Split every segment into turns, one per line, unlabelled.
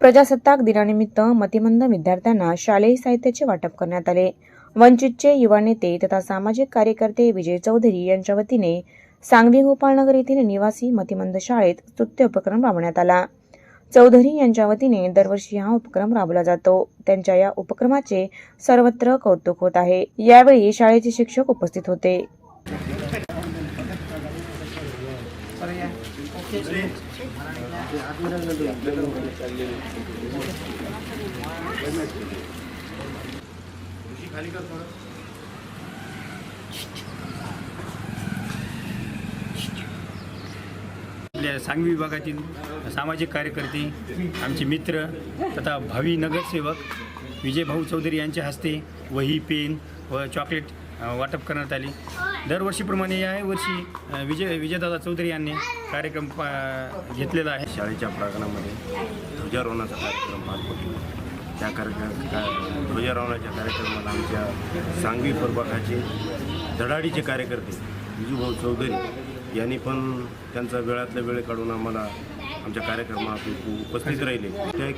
प्रजासत्ताक दिनानिमित्त मतिमंद विद्यार्थ्यांना शालेय साहित्याचे वाटप करण्यात आले. वंचितचे युवा नेते तथा सामाजिक कार्यकर्ते विजय चौधरी यांच्या वतीने सांगवी गोपाळनगर येथील निवासी मतिमंद शाळेत स्तुत्य उपक्रम राबवण्यात आला. चौधरी यांच्या वतीने दरवर्षी हा उपक्रम राबवला जातो. त्यांच्या या उपक्रमाचे सर्वत्र कौतुक होत आहे. यावेळी शाळेचे शिक्षक उपस्थित होते.
आपल्या सांगवी विभागातील सामाजिक कार्यकर्ते आमचे मित्र तथा भावी नगरसेवक विजय भाऊ चौधरी यांच्या हस्ते वही पेन व चॉकलेट वाटप करण्यात आले. दरवर्षीप्रमाणे या वर्षी विजय विजयदादा चौधरी यांनी कार्यक्रम पा- घेतलेला आहे.
शाळेच्या प्रांगणामध्ये ध्वजारोहणाचा कार्यक्रम पार पडला. त्या कार्यक्रम ध्वजारोहणाच्या कार्यक्रमाला आमच्या सांगवी प्रभागाचे धडाडीचे कार्यकर्ते विजूभाऊ चौधरी यांनी पण त्यांचा वेळातला वेळ काढून आम्हाला आमच्या कार्यक्रमात उपस्थित राहिले. त्या एक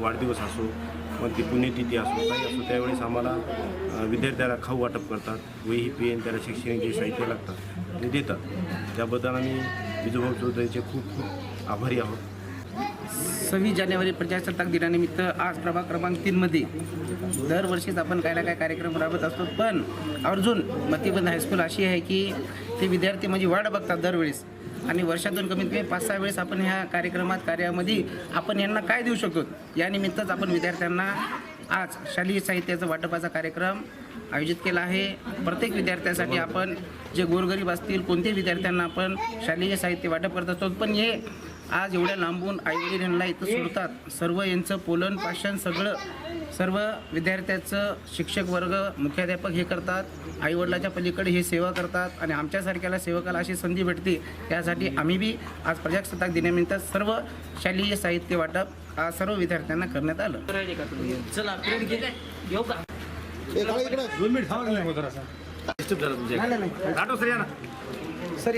वाढदिवस असो मग ती पुण्यतिथी असो काही असो त्यावेळेस आम्हाला विद्यार्थ्याला खाऊ वाटप करतात. वही पेन त्याला शैक्षणिक जे साहित्य लागतात ते देतात. त्याबद्दल आम्ही विजूभाऊ चौधरीचे खूप खूप आभारी आहोत.
सव्वीस जानेवारी प्रजासत्ताक दिनानिमित्त आज प्रभाग क्रमांक तीनमध्ये दरवर्षीच आपण काय ना काय कार्यक्रम राबवत असतो. पण अर्जुन मतिबंध हायस्कूल अशी आहे की ते विद्यार्थी म्हणजे वाढ बघतात दरवेळेस. आणि वर्षातून कमीत कमी पाच सहा वेळेस आपण ह्या कार्यक्रमात कार्यामध्ये आपण यांना काय देऊ शकतो? यानिमित्तच आपण विद्यार्थ्यांना आज शालेय साहित्याचा वाटपाचा कार्यक्रम आयोजित केला आहे. प्रत्येक विद्यार्थ्यासाठी आपण जे गोरगरीब असतील कोणत्याही विद्यार्थ्यांना आपण शालेय साहित्य वाटप करत असतो. पण हे आज एवढ्या लांबून आईवडील यांना इथं सोडतात. सर्व यांचं पोलन पाषण सगळं सर्व विद्यार्थ्याचं शिक्षक वर्ग मुख्याध्यापक हे करतात. आईवडिलाच्या पलीकडे हे सेवा करतात आणि आमच्यासारख्याला सेवकाला अशी संधी भेटते. त्यासाठी आम्ही बी आज प्रजासत्ताक दिनानिमित्त सर्व शालेय साहित्य वाटप आज सर्व विद्यार्थ्यांना करण्यात आलं. चला घेऊ का?
सर